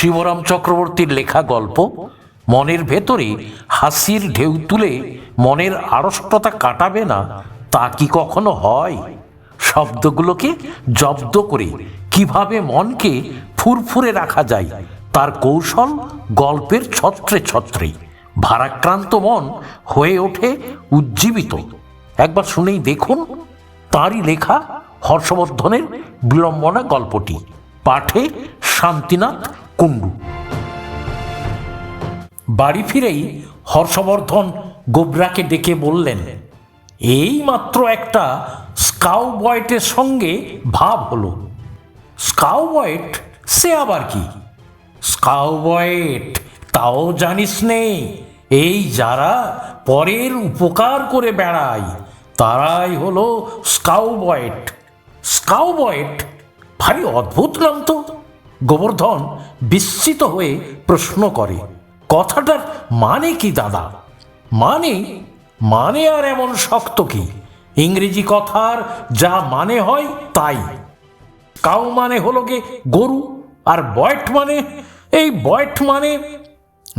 শিবরাম চক্রবর্তীর লেখা গল্প মনের ভেতরে হাসির ঢেউ তুলে মনের আড়ষ্টতা কাটাবে না, তা কি কখনো হয়? শব্দগুলোকে জব্দ করে কীভাবে মনকে ফুরফুরে রাখা যায়, তার কৌশল গল্পের ছত্রে ছত্রে। ভারাক্রান্ত মন হয়ে ওঠে উজ্জীবিত। একবার শুনেই দেখুন, তারই লেখা হর্ষবর্ধনের বিড়ম্বনা গল্পটি। পাঠে শান্তিনাথ কুণ্ডু। বাড়ি ফিরেই হর্ষবর্ধন গোবরাকে ডেকে বললেন এই মাত্র একটা স্কাউ বয়েটের সঙ্গে ভাব হলো। স্কাউ বয়েট সে আবার কি? স্কাউ বয়েট তাও জানিস নে, এই যারা পরের উপকার করে বেড়ায়, তারাই হলো স্কাউ বয়েট স্কাউ বয়েট ভারী অদ্ভুত নাম তো। গোবর্ধন বিস্মিত হয়ে প্রশ্ন করে, কথাটার মানে কি দাদা? মানে মানে আর এমন শক্ত কি? ইংরেজি কথার যা মানে হয় তাই। কাউ মানে হলো গে গরু, আর বয়েট মানে এই বয়েট মানে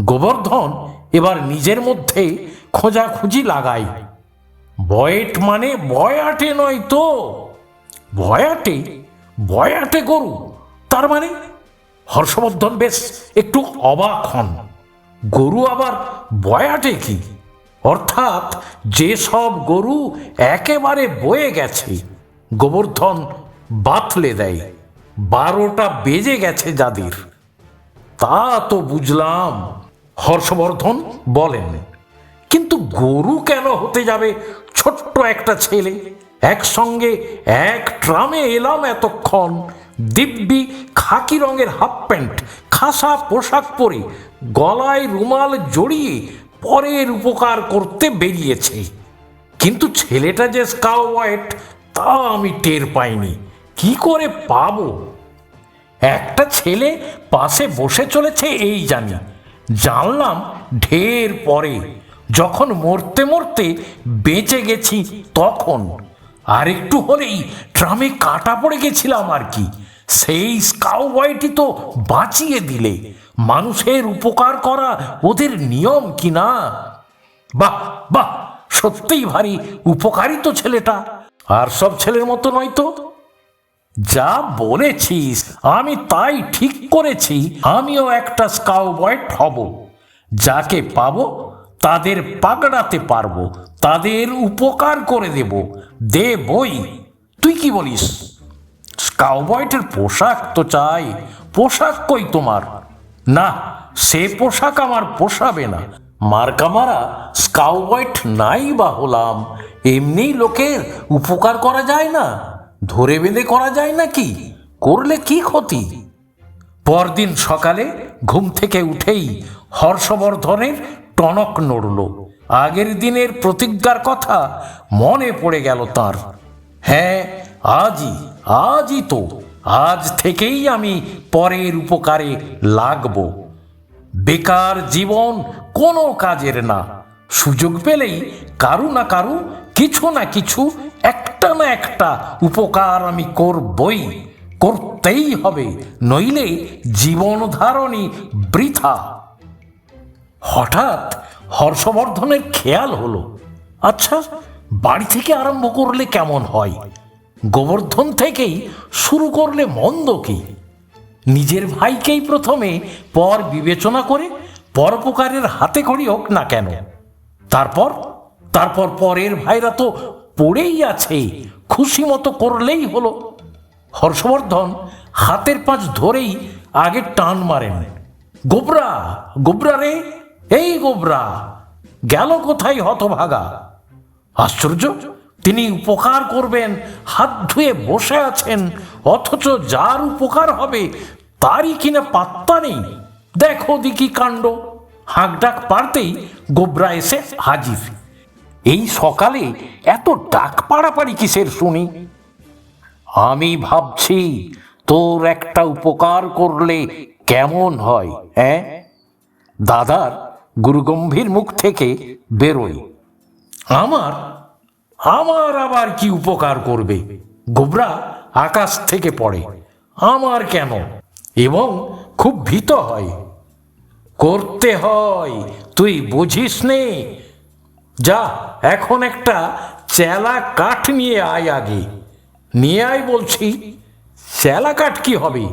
গোবর্ধন এবার নিজের মধ্যে খোঁজাখুঁজি লাগায়। বয়েট মানে বয়াটে নয় তো। বয়াটে বয়াটে গরু। তার মানে হর্ষবর্ধন বেশ একটু অবাক হন। গরু আবার বয়াটে কি? অর্থাৎ যে সব গরু একেবারে বয়ে গেছে, গোবর্ধন বাতলে দেয়, বারোটা বেজে গেছে যাদের। তা তো বুঝলাম, হর্ষবর্ধন বলেন। কিন্তু গরু কেন হতে যাবে ছোট্ট একটা ছেলে? একসঙ্গে এক ট্রামে এলাম এতক্ষণ। দিব্যি খাকি রঙের হাফ প্যান্ট, খাসা পোশাক পরে গলায় রুমাল জড়িয়ে পরের উপকার করতে বেরিয়েছে। কিন্তু ছেলেটা যে হোয়াইট, তা আমি টের পাইনি। কি করে পাবো? একটা ছেলে পাশে বসে চলেছে এই জানি। জানলাম ঢের পরে, যখন মরতে মরতে বেঁচে গেছি তখন। আর একটু হলেই ট্রামে কাটা পড়ে গেছিলাম আর কি। সেই স্কাউ বয়টি তো বাঁচিয়ে দিলে। মানুষের উপকার করা ওদের নিয়ম কি না? বাহ বাহ, সত্যিই ভারী উপকারী তো ছেলেটা। আর সব ছেলের মতো নয় তো? যা বলেছিস, আমি তাই ঠিক করেছি, আমিও একটা স্কাউ বয়েট হব যাকে পাবো, তাদের পাগড়াতে পারব। তাদের উপকার করে দেব। দে বই। তুই কি বলিস? স্কাউ বয়েটের পোশাক তো চাই। পোশাক কই তোমার? না, সে পোশাক আমার পোষাবে না। মার্কামারা স্কাউ বয়েট নাই বা হলাম। এমনি লোকের উপকার করা যায় না? ধরে বেঁধে করা যায় না কি করলে কি ক্ষতি? পরদিন সকালে ঘুম থেকে উঠেই হর্ষবর্ধনের টনক নড়ল। আগের দিনের প্রতিজ্ঞার কথা মনে পড়ে গেল তার। হ্যাঁ আজই আজই তো, আজ থেকেই আমি পরের উপকারে লাগব। বেকার জীবন কোনো কাজের না। সুযোগ পেলেই কারু না কারু, কিছু না কিছু, একটা না একটা উপকার আমি করবই, করতেই হবে, নইলে জীবন ধারণই বৃথা। হঠাৎ হর্ষবর্ধনের খেয়াল হলো। আচ্ছা বাড়ি থেকে আরম্ভ করলে কেমন হয়? গোবর্ধন থেকেই শুরু করলে মন্দ কি? নিজের ভাইকেই প্রথমে পর বিবেচনা করে পরোপকারের হাতে খড়ি হোক না কেন। তারপর তারপর পরের ভাইরা তো পড়েই আছে, খুশি মতো করলেই হলো। হর্ষবর্ধন হাতের পাঁচ ধরেই আগে টান মারেন। গোবরা গোবরা রে এই গোবরা, গেল কোথায় হতভাগা? আশ্চর্য, তিনি উপকার করবেন, হাত ধুয়ে বসে আছেন, অথচ যার উপকার হবে তারই কিনা পাত্তা নেই। দেখো দিকি কাণ্ড। হাঁকডাক পারতেই গোবরা এসে হাজির। এই সকালে এত ডাক পাড়াপাড়ি কিসের শুনি? আমি ভাবছি, তোর একটা উপকার করলে কেমন হয় হ্যাঁ দাদার গুরুগম্ভীর মুখ থেকে বেরোয়। আমার আমার আবার কি উপকার করবে? গোবরা আকাশ থেকে পড়ে। আমার কেন? এবং খুব ভীত হয়। করতে হয়। তুই বুঝিস নে। যা, এখন একটা চেলা কাঠ নিয়ে আয় আগে। নিয়ে আয় বলছি, চেলা কাঠ কি হবে?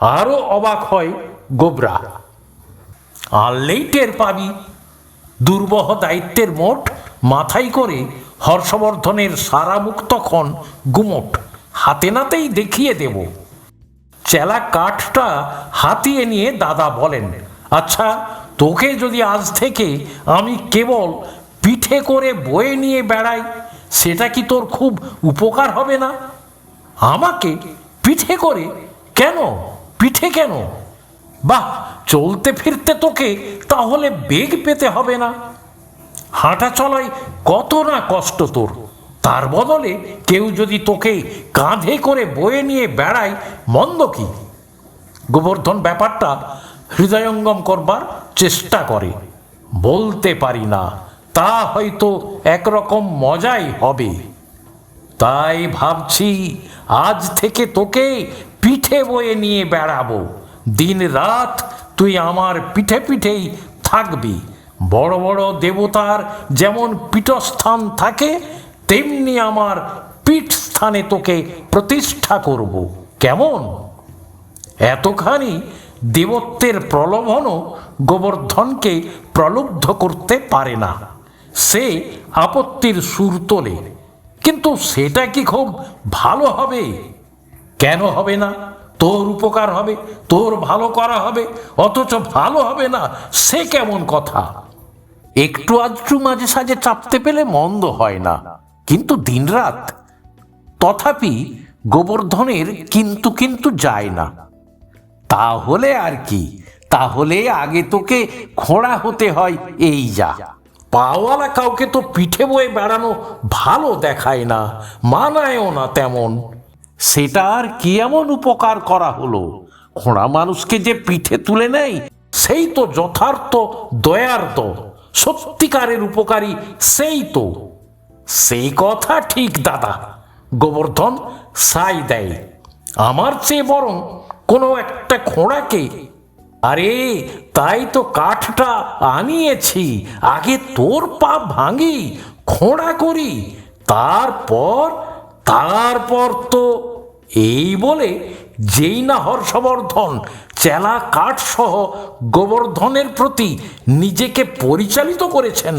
আরও অবাক হয় গোবরা। আনলেই টের পাবি। দুর্বহ দায়িত্বের মোট মাথায় করে হর্ষবর্ধনের সারা মুখ তখন গুমট। হাতে নাতেই দেখিয়ে দেব। চেলা কাঠটা হাতিয়ে নিয়ে দাদা বলেন আচ্ছা তোকে যদি আজ থেকে আমি কেবল পিঠে করে বয়ে নিয়ে বেড়াই, সেটা কি তোর খুব উপকার হবে না? আমাকে পিঠে করে কেন? পিঠে কেন? বাহ, চলতে ফিরতে তোকে তাহলে বেগ পেতে হবে না। হাঁটা চলায় কত না কষ্ট তোর। তার বদলে কেউ যদি তোকে কাঁধে করে বয়ে নিয়ে বেড়ায়, মন্দ কি? গোবর্ধন ব্যাপারটা হৃদয়ঙ্গম করবার চেষ্টা করে। বলতে পারি না, তা হয়তো একরকম মজাই হবে। তাই ভাবছি, আজ থেকে তোকে পিঠে বয়ে নিয়ে বেড়াবো। দিন রাত তুই আমার পিঠে পিঠেই থাকবি। বড় বড় দেবতার যেমন পীঠস্থান থাকে, তেমনি আমার পীঠ স্থানে তোকে প্রতিষ্ঠা করব। কেমন? এতখানি দেবত্বের প্রলোভনও গোবর্ধনকে প্রলুব্ধ করতে পারে না। সে আপত্তির সুর তোলে, কিন্তু সেটা কি খুব ভালো হবে? কেন হবে না? তোর উপকার হবে, তোর ভালো করা হবে, অথচ ভালো হবে না, সে কেমন কথা? একটু আধটু মাঝে সাঝে চাপতে পেলে মন্দ হয় না। কিন্তু দিনরাত তথাপি গোবর্ধনের কিন্তু কিন্তু যায় না। তাহলে আর কি? তাহলে আগে তোকে খোঁড়া হতে হয় এই যা। পাওয়ালা কাউকে তো পিঠে বয়ে বেড়ানো ভালো দেখায় না, মানায়ও না তেমন। সেটা আর কি এমন উপকার করা হলো? খোঁড়া মানুষকে যে পিঠে তুলে নেয়, সেই তো যথার্থ, দয়ার্থ, সত্যিকারের উপকারী, সেই তো। সেই কথা ঠিক, দাদা। গোবর্ধন সাই দেয়। আমার চেয়ে বরং কোনো একটা খোঁড়াকে আরে, তাই তো কাঠটা আনিয়েছি, আগে তোর পা ভাঙি খোঁড়া করি, তারপর তারপর তো এই বলে যেই না হর্ষবর্ধন চেলা কাঠ সহ গোবর্ধনের প্রতি নিজেকে পরিচালিত করেছেন।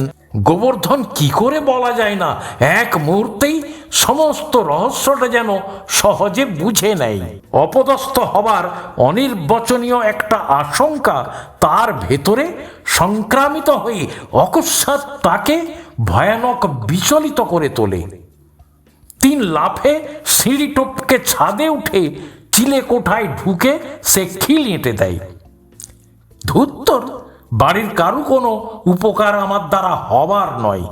গোবর্ধন কি করে বলা যায় না, এক মুহূর্তেই সমস্ত রহস্যটা যেন সহজে বুঝে নেয়। অপদস্থ হবার অনির্বচনীয় একটা আশঙ্কা তার ভেতরে সংক্রামিত হয়ে অকস্মাৎ তাকে ভয়ানক বিচলিত করে তোলে। তিন লাফে সিঁড়ি টপকে ছাদে উঠে চিলে কোঠায় ঢুকে সে খিল এঁটে দেয়। ধুত্তর, বাড়ির কারও কোনো উপকার আমার দ্বারা হবার নয়।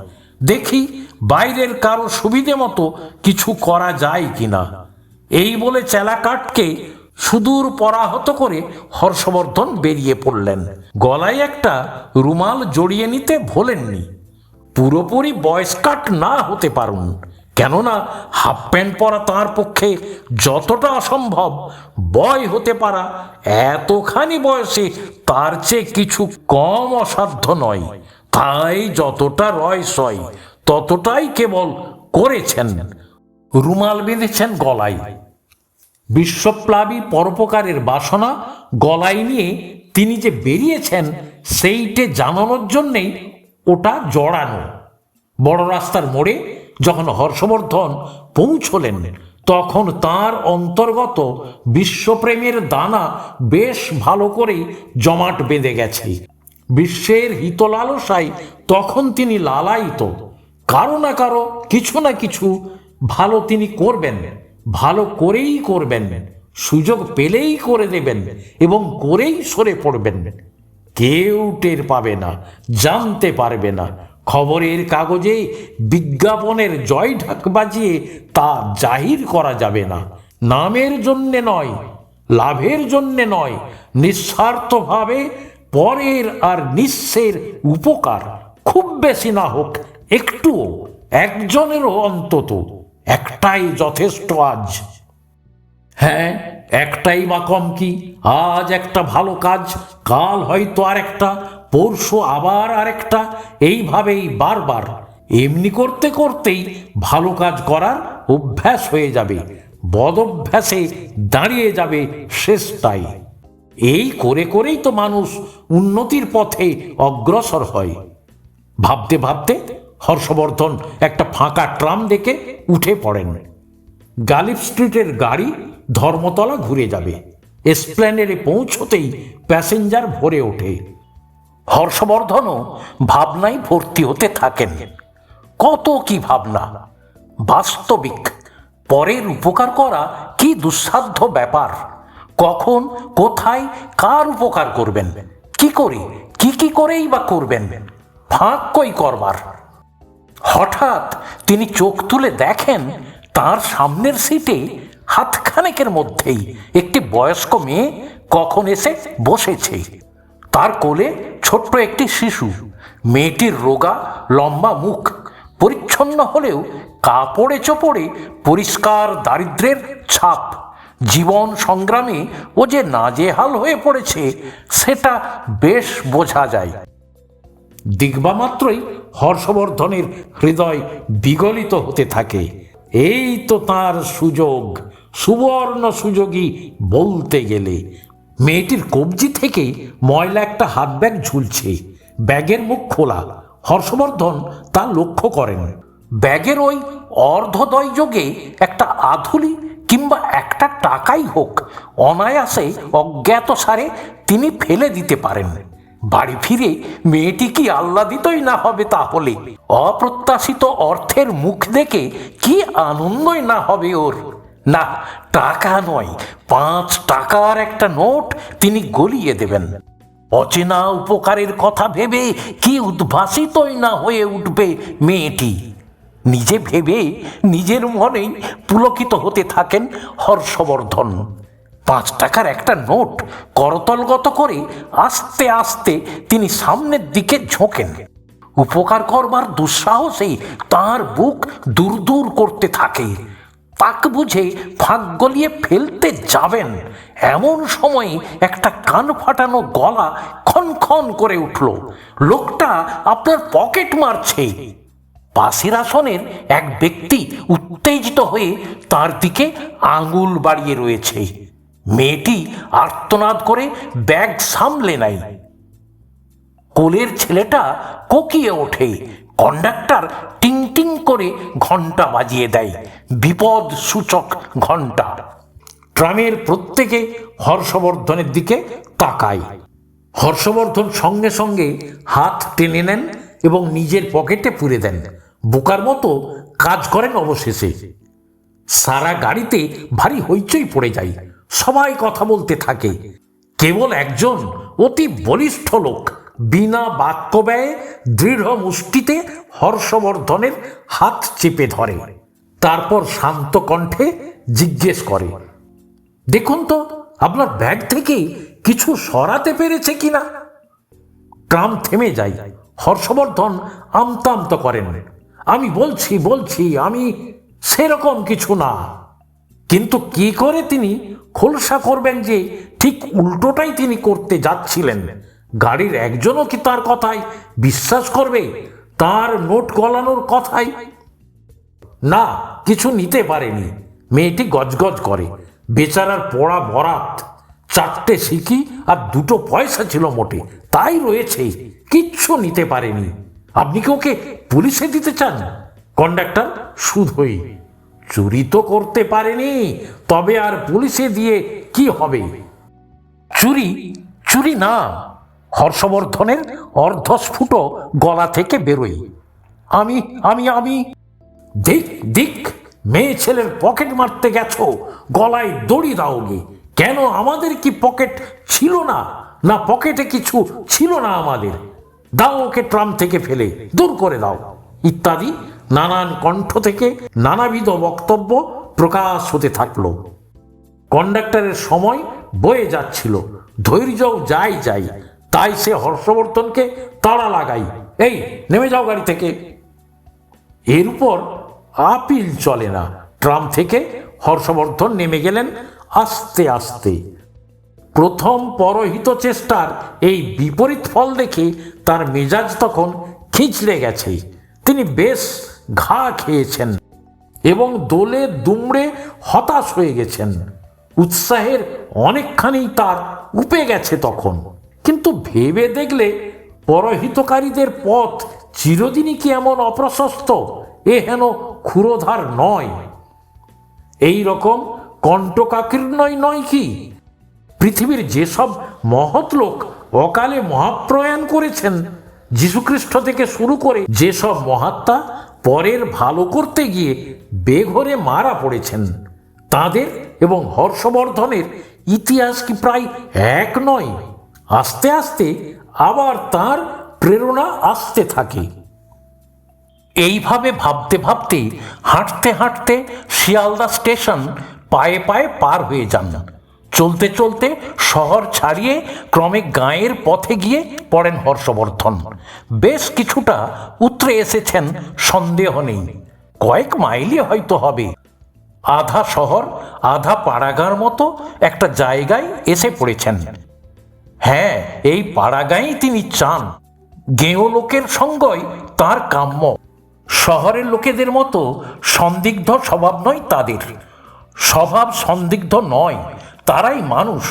দেখি বাইরের কারও সুবিধে মতো কিছু করা যায় কিনা। এই বলে চেলাকাটকে সুদূর পরাহত করে হর্ষবর্ধন বেরিয়ে পড়লেন। গলায় একটা রুমাল জড়িয়ে নিতে ভোলেননি। পুরোপুরি বয়স কাট না হতে পারুন। কেননা হাফ প্যান্ট পরা তাঁর পক্ষে যতটা অসম্ভব বয় হতে পারা এতখানি বয়সে তার চেয়ে কিছু কম অসাধ্য নয়। তাই যতটা রয় সয় ততটাই কেবল করেছেন। রুমাল বেঁধেছেন গলায়। বিশ্বপ্লাবী পরোপকারের বাসনা গলায় নিয়ে তিনি যে বেরিয়েছেন, সেইটে জানানোর জন্যেই ওটা জড়ানো। বড় রাস্তার মোড়ে যখন হর্ষবর্ধন পৌঁছলেন, তখন তার অন্তর্গত বিশ্বপ্রেমের দানা বেশ ভালো করেই জমাট বেঁধে গেছে। বিশ্বের হিতলালসায় তখন তিনি লালায়িত। কারও না কারও কিছু না কিছু ভালো তিনি করবেন, ভালো করেই করবেন, সুযোগ পেলেই করে দেবেন এবং করেই সরে পড়বেন। কেউ টের পাবে না, জানতে পারবে না খবরের কাগজে বিজ্ঞাপনের জয় ঢাক বাজিয়ে তা জাহির করা যাবে না। নামের জন্যে নয়, লাভের জন্যে নয়, নিঃস্বার্থভাবে পরের আর নিঃস্বের উপকার। খুব বেশি না হোক, একটুও, একজনেরও অন্তত, একটাই যথেষ্ট আজ। হ্যাঁ একটাই বা কম কি? আজ একটা ভালো কাজ, কাল হয়তো আর একটা পরশু আবার আরেকটা, এইভাবেই বারবার। এমনি করতে করতেই ভালো কাজ করার অভ্যাস হয়ে যাবে। বদভ্যাসে দাঁড়িয়ে যাবে শেষটাই। এই করে করেই তো মানুষ উন্নতির পথে অগ্রসর হয়। ভাবতে ভাবতে হর্ষবর্ধন একটা ফাঁকা ট্রাম দেখে উঠে পড়েন। গালিব স্ট্রিটের গাড়ি ধর্মতলা ঘুরে যাবে। এসপ্ল্যানেডে পৌঁছতেই প্যাসেঞ্জার ভরে ওঠে। হর্ষবর্ধনও ভাবনায় ভর্তি হতে থাকেন। কত কি ভাবনা? বাস্তবিক। পরের উপকার করা কি দুঃসাধ্য ব্যাপার? কখন, কোথায়, কার উপকার করবেন? কি করে, কি কি করেই বা করবেন? ফাঁক কই করবার। হঠাৎ তিনি চোখ তুলে দেখেন, তার সামনের সিটে হাতখানেকের মধ্যেই একটি বয়স্ক মেয়ে কখন এসে বসেছে। তার কোলে ছোট্ট একটি শিশু। মেয়েটির রোগা, লম্বা মুখ, পরিচ্ছন্ন হলেও কাপড়ে চোপড়ে পরিষ্কার দারিদ্রের ছাপ। জীবন সংগ্রামে ও যে নাজেহাল হয়ে পড়েছে, সেটা বেশ বোঝা যায়। দিগবা মাত্রই হর্ষবর্ধনের হৃদয় বিগলিত হতে থাকে। এই তো তার সুযোগ, সুবর্ণ সুযোগই বলতে গেলে। মেয়েটির কবজি থেকে ময়লা একটা হাত ব্যাগ ঝুলছে। ব্যাগের মুখ খোলা। হর্ষবর্ধন তা লক্ষ্য করেন। ব্যাগের ওই অর্ধদয় যোগে একটা আধুলি কিংবা একটা টাকাই হোক, অনায়াসে অজ্ঞাত সারে তিনি ফেলে দিতে পারেন। বাড়ি ফিরে মেয়েটি কি আহ্লাদিতই না হবে তাহলে? অপ্রত্যাশিত অর্থের মুখ দেখে কি আনন্দই না হবে ওর? না, টাকা নয়, পাঁচ টাকার একটা নোট তিনি গলিয়ে দেবেন। অচেনা উপকারের কথা ভেবে কি উদ্ভাসিতই না হয়ে উঠবে মেয়েটি। নিজে ভেবে নিজের মনেই পুলকিত হতে থাকেন হর্ষবর্ধন। পাঁচ টাকার একটা নোট করতলগত করে আস্তে আস্তে তিনি সামনের দিকে ঝোঁকেন। উপকার করবার দুঃসাহসে তার বুক দূর দূর করতে থাকে। তাক বুঝে ফাঁক গলিয়ে ফেলতে যাবেন। এমন সময় একটা কান ফাটানো গলা খন খন করে উঠল। লোকটা আপনার পকেট মারছে। পাশের আসনের এক ব্যক্তি উত্তেজিত হয়ে তার দিকে আঙুল বাড়িয়ে রয়েছে। মেয়েটি আর্তনাদ করে ব্যাগ সামলে নাই কোলের ছেলেটা কোকিয়ে ওঠে। কন্ডাক্টর টিং টিং করে ঘণ্টা বাজিয়ে দেয়। বিপদ সূচক ঘণ্টা ট্রামের প্রত্যেকে হর্ষবর্ধনের দিকে তাকায়। হর্ষবর্ধন সঙ্গে সঙ্গে হাত টেনে নেন এবং নিজের পকেটে পুরে দেন। বোকার মতো কাজ করেন অবশেষে। সারা গাড়িতে ভারী হইচই পড়ে যায়। সবাই কথা বলতে থাকে। কেবল একজন অতি বলিষ্ঠ লোক। বিনা বাক্য ব্যয়ে দৃঢ় মুষ্টিতে হর্ষবর্ধনের হাত চেপে ধরে। তারপর শান্ত কণ্ঠে জিজ্ঞেস করে, দেখুন তো, আপনার ব্যাগ থেকে কিছু সরাতে পেরেছে কিনা ট্রাম থেমে যায় হর্ষবর্ধন আমতা আমতা করেন, আমি বলছি বলছি, আমি সেরকম কিছু না। কিন্তু কি করে তিনি খোলসা করবেন যে ঠিক উল্টোটাই তিনি করতে যাচ্ছিলেন? গাড়ির একজনও কি তার কথায় বিশ্বাস করবে? তার নোট গলানোর কথাই? না, কিছু নিতে পারেনি। মেয়েটি গজগজ করে। বেচারার পড়া বরাত। চারটে শিখি আর দুটো পয়সা ছিল মোটে। তাই রয়েছে। কিচ্ছু নিতে পারেনি। আপনি কি ওকে পুলিশে দিতে চান? কন্ডাক্টর শুধুই চুরি তো করতে পারেনি, তবে আর পুলিশে দিয়ে কি হবে? চুরি চুরি না। হর্ষবর্ধনের অর্ধস্ফুট গলা থেকে বেরোই। আমি আমি আমি, দিক দিক, মেয়ে ছেলের পকেট মারতে গেছো, গলায় দড়ি দাওনি। কেন আমাদের কি পকেট ছিল না? না পকেটে কিছু ছিল না আমাদের। দাও ওকে ট্রাম থেকে ফেলে, দূর করে দাও। ইত্যাদি নানান কণ্ঠ থেকে নানাবিধ বক্তব্য প্রকাশ হতে থাকল। কন্ডাক্টরের সময় বয়ে যাচ্ছিল। ধৈর্যও যাই যাই তাই সে হর্ষবর্ধনকে তাড়া লাগাই। এই, নেমে যাও গাড়ি থেকে। এর উপর আপিল চলে না। ট্রাম থেকে হর্ষবর্ধন নেমে গেলেন আস্তে আস্তে। প্রথম পরহিত চেষ্টার এই বিপরীত ফল দেখে তার মেজাজ তখন খিঁচড়ে গেছে। তিনি বেশ ঘা খেয়েছেন এবং দোলে দুমড়ে হতাশ হয়ে গেছেন। উৎসাহের অনেকখানি তার উপে গেছে তখন। কিন্তু ভেবে দেখলে পরহিতকারীদের পথ চিরদিনই কি এমন অপ্রশস্ত? এ হেন ক্ষুরোধার নয়। এই রকম কণ্ঠকাকীর্ণয় নয় কি? পৃথিবীর যেসব মহৎ লোক অকালে মহাপ্রয়াণ করেছেন, যীশুখ্রিস্ট থেকে শুরু করে যেসব মহাত্মা পরের ভালো করতে গিয়ে বেঘরে মারা পড়েছেন, তাদের এবং হর্ষবর্ধনের ইতিহাস কি প্রায় এক নয়? আস্তে আস্তে আবার তার প্রেরণা আসতে থাকে। এইভাবে ভাবতে ভাবতে, হাঁটতে হাঁটতে শিয়ালদা স্টেশন পায়ে পায়ে পার হয়ে যান। চলতে চলতে শহর ছাড়িয়ে ক্রমে গাঁয়ের পথে গিয়ে পড়েন হর্ষবর্ধন। বেশ কিছুটা উতরে এসেছেন, সন্দেহ নেই। কয়েক মাইলই হয়তো হবে। আধা শহর, আধা পাড়াগাঁর মতো একটা জায়গায় এসে পড়েছেন। হ্যাঁ এই পাড়াগাঁই তিনি চান। গেঁয়ো লোকের সঙ্গই তার কাম্য। শহরের লোকেদের মতো সন্দিগ্ধ স্বভাব নয় তাদের। স্বভাব সন্দিগ্ধ নয়, তারাই মানুষ।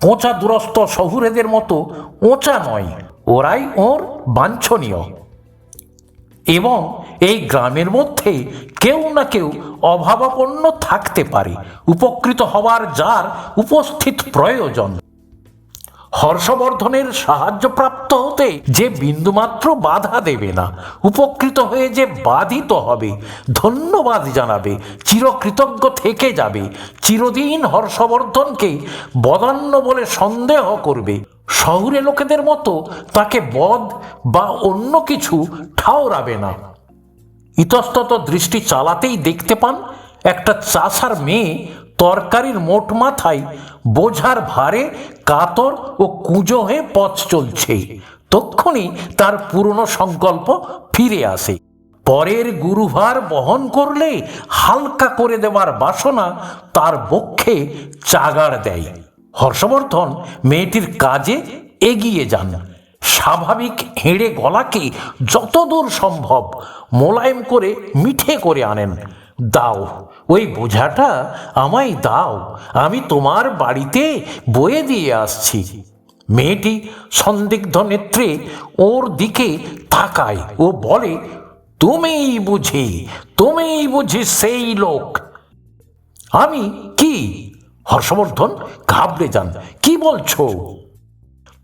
পচা দুরস্ত শহুরেদের মতো ওচা নয়, ওরাই ওর বাঞ্ছনীয়। এবং এই গ্রামের মধ্যে কেউ না কেউ অভাবাপন্ন থাকতে পারে, উপকৃত হবার যার উপস্থিত প্রয়োজন। হর্ষবর্ধনের সাহায্যপ্রাপ্ত হতে যে বিন্দুমাত্র বাধা দেবে না, উপকৃত হয়ে যে বাধিত হবে, ধন্যবাদ জানাবে, চিরকৃতজ্ঞ থেকে যাবে, চিরদিন হর্ষবর্ধনকে বদান্য বলে সন্দেহ করবে। শহুরে লোকেদের মতো তাকে বদ বা অন্য কিছু ঠাওরাবে না। ইতস্তত দৃষ্টি চালাতেই দেখতে পান একটা চাষার মেয়ে তরকারির মোট মাথায় বোঝার ভারে কাতর ও কুঁজো হয়ে পথ চলছে। তক্ষণি তার পুরনো সংকল্প ফিরে আসে। পরের গুরুভার বহন করলে হালকা করে দেওয়ার বাসনা তার বক্ষে চাগাড় দেয়। হর্ষবর্ধন মেয়েটির কাজে এগিয়ে যান। স্বাভাবিক হেঁড়ে গলাকে যতদূর সম্ভব মোলায়েম করে মিঠে করে আনেন। দাও, ওই বোঝাটা আমায় দাও, আমি তোমার বাড়িতে বয়ে দিয়ে আসছি। মেয়েটি সন্দিগ্ধ নেত্রে ওর দিকে তাকায় ও বলে, তুমিই বুঝি তুমিই বুঝি সেই লোক। আমি কি? হর্ষবর্ধন, ঘাবড়ে যান। কি বলছো?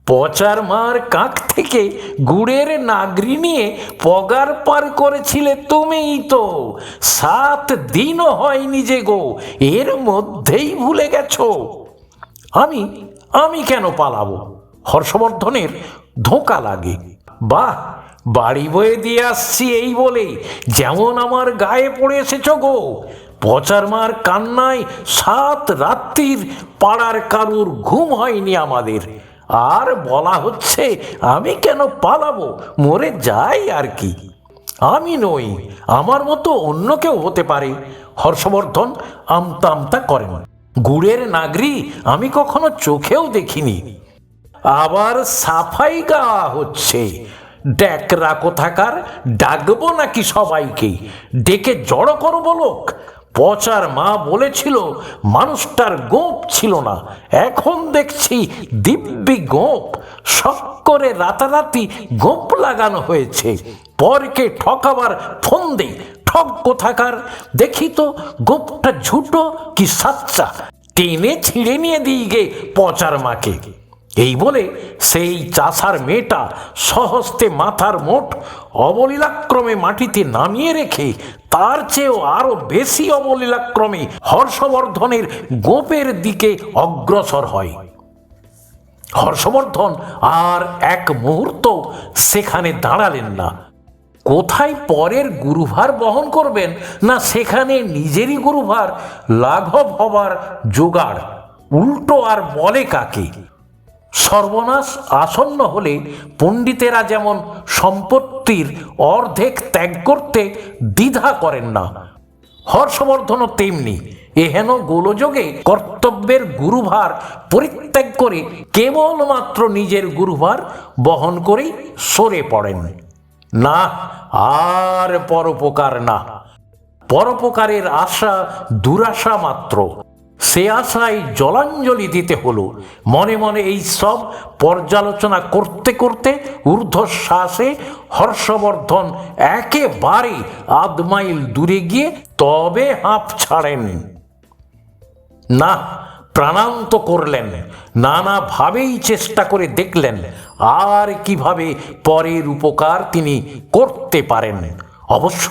পচার মার কাক থেকে গুড়ের নাগরি নিয়ে পগার পার করেছিলে তুমিই তো। সাত দিনও হয়নি যে গো, এর মধ্যেই ভুলে গেছো। আমি আমি কেন পালাবো? হর্ষবর্ধনের ধোঁকা লাগে। বাহ, বাড়ি বয়ে দিয়ে আসছি এই বলে যেমন আমার গায়ে পড়ে এসেছ গো। পচার মার কান্নায় সাত রাত্রির পাড়ার কারুর ঘুম হয়নি আমাদের। আর বলা হচ্ছে, আমি কেন পালাবো? মরে যাই আর কি। আমি নই, আমার মতো অন্য কেউ হতে পারে। হর্ষবর্ধন আমতা আমতা করেন। গুড়ের নাগরি আমি কখনো চোখেও দেখিনি। আবার সাফাই গাওয়া হচ্ছে। ড্যাকরা কোথাকার ডাকবো নাকি সবাইকে? ডেকে জড়ো করব লোক। পচার মা বলেছিল, মানুষটার গোপ ছিল না। এখন দেখছি দিব্যি গোপ, শখ করে রাতারাতি গোপ লাগানো হয়েছে। পরকে ঠকাবার ফন্দে, ঠক কোথাকার? দেখি তো গোপটা ঝুটো কি সাচ্চা। টেনে ছিঁড়ে নিয়ে দিই গে পচার মাকে। এই বলে সেই চাষার মেয়েটা সহস্তে মাথার মোট অবলীলাক্রমে মাটিতে নামিয়ে রেখে তার চেয়েও আরও বেশি অবলীলাক্রমে হর্ষবর্ধনের গোপের দিকে অগ্রসর হয়। হর্ষবর্ধন আর এক মুহূর্ত সেখানে দাঁড়ালেন না। কোথায় পরের গুরুভার বহন করবেন না সেখানে নিজেরই গুরুভার লাঘব হবার জোগাড়, উল্টো আর বলে কাকে? সর্বনাশ আসন্ন হলে পণ্ডিতেরা যেমন সম্পত্তির অর্ধেক ত্যাগ করতে দ্বিধা করেন না। হর্ষবর্ধনও তেমনি। এহেন গোলযোগে কর্তব্যের গুরুভার পরিত্যাগ করে কেবলমাত্র নিজের গুরুভার বহন করেই সরে পড়েন। না, আর পরোপকার না। পরোপকারের আশা, দুরাশা মাত্র। সে আশায় জলাঞ্জলি দিতে হলো। মনে মনে এই সব পর্যালোচনা করতে করতে ঊর্ধ্বশ্বাসে হর্ষবর্ধন একেবারে আধ মাইল দূরে গিয়ে তবে হাঁপ ছাড়েন। না, প্রাণান্ত করলেন। নানাভাবেই চেষ্টা করে দেখলেন। আর কীভাবে পরের উপকার তিনি করতে পারেন। অবশ্য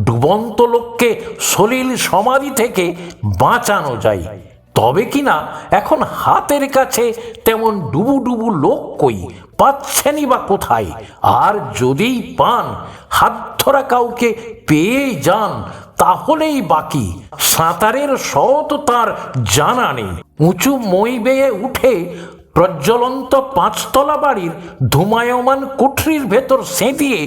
ডুবন্ত লোককে সলিল সমাধি থেকে বাঁচানো যায়। তবে কিনা এখন হাতের কাছে তেমন ডুবু ডুবু লোক কই পাচ্ছেনই বা কোথায়? আর যদি পান, হাত ধরা কাউকে পেয়ে যান, তাহলেই বাকি। সাঁতারের সত তার জানা নেই। উঁচু মই বেয়ে উঠে প্রজ্বলন্ত পাঁচতলা বাড়ির ধুমায়মান কুঠরির ভেতর সেঁতিয়ে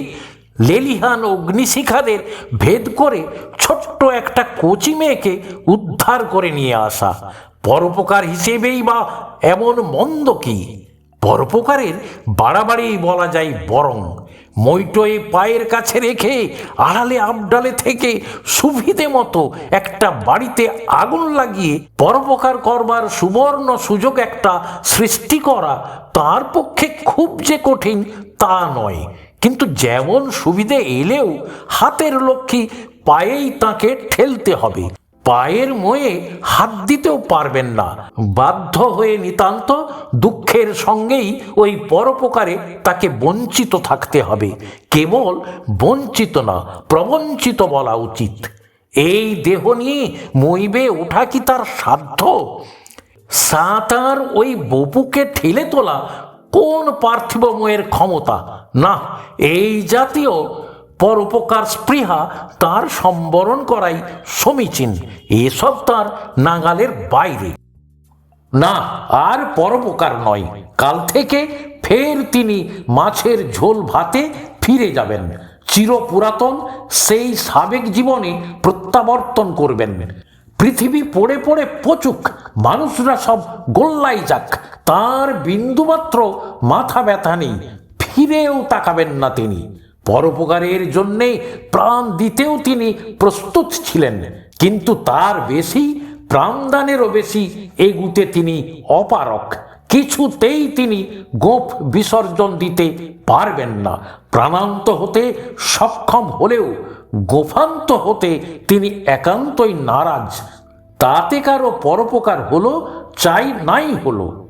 লেলিহান অগ্নিশিখাদের ভেদ করে ছোট্ট একটা কচি মেয়েকে উদ্ধার করে নিয়ে আসা। পরোপকার হিসেবেই বা এমন মন্দ কি? পরোপকারের বাড়াবাড়ি বলা যায় বরং। মইটয়ে পায়ের কাছে রেখে আড়ালে আবডালে থেকে সুবিধে মতো একটা বাড়িতে আগুন লাগিয়ে পরোপকার করবার সুবর্ণ সুযোগ একটা সৃষ্টি করা তার পক্ষে খুব যে কঠিন তা নয়। কিন্তু যেমন সুবিধে এলেও হাতের লক্ষ্মী পায়েই তাকে ঠেলতে হবে। পায়ের ময়ে হাত দিতেও পারবেন না। বাধ্য হয়ে নিতান্ত দুঃখের সঙ্গেই ওই পরোপকারে তাকে বঞ্চিত থাকতে হবে। কেবল বঞ্চিত না, প্রবঞ্চিত বলা উচিত। এই দেহ নিয়ে মইবে ওঠা কি তার সাধ্য? সাঁতার ওই বপুকে ঠেলে তোলা কোন পার্থিব ময়ের ক্ষমতা? না, এই জাতীয় পরোপকার স্পৃহা তার সম্বরণ করাই সমীচীন। এসব তার নাগালের বাইরে। না, আর পরোপকার নয়। কাল থেকে ফের তিনি মাছের ঝোল ভাতে ফিরে যাবেন। চিরপুরাতন সেই সাবেক জীবনে প্রত্যাবর্তন করবেন। পৃথিবী পড়ে পড়ে পচুক, মানুষরা সব গোল্লাই যাক, তার বিন্দুমাত্র মাথা ব্যথা নেই, ফিরেও তাকাবেন না তিনি। পরোপকারের জন্যে প্রাণ দিতেও তিনি প্রস্তুত ছিলেন, কিন্তু তার বেশি, প্রাণদানেরও বেশি এগুতে তিনি অপারক, কিছুতেই তিনি গোপ বিসর্জন দিতে পারবেন না। প্রাণান্ত হতে সক্ষম হলেও গোফান্ত হতে তিনি একান্তই নারাজ। তাতে কারও পরোপকার হলো, চাই নাই হলো।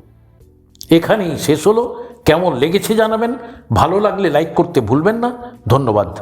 এখানেই শেষ হলো। কেমন লেগেছে জানাবেন? ভালো লাগলে লাইক করতে ভুলবেন না। ধন্যবাদ।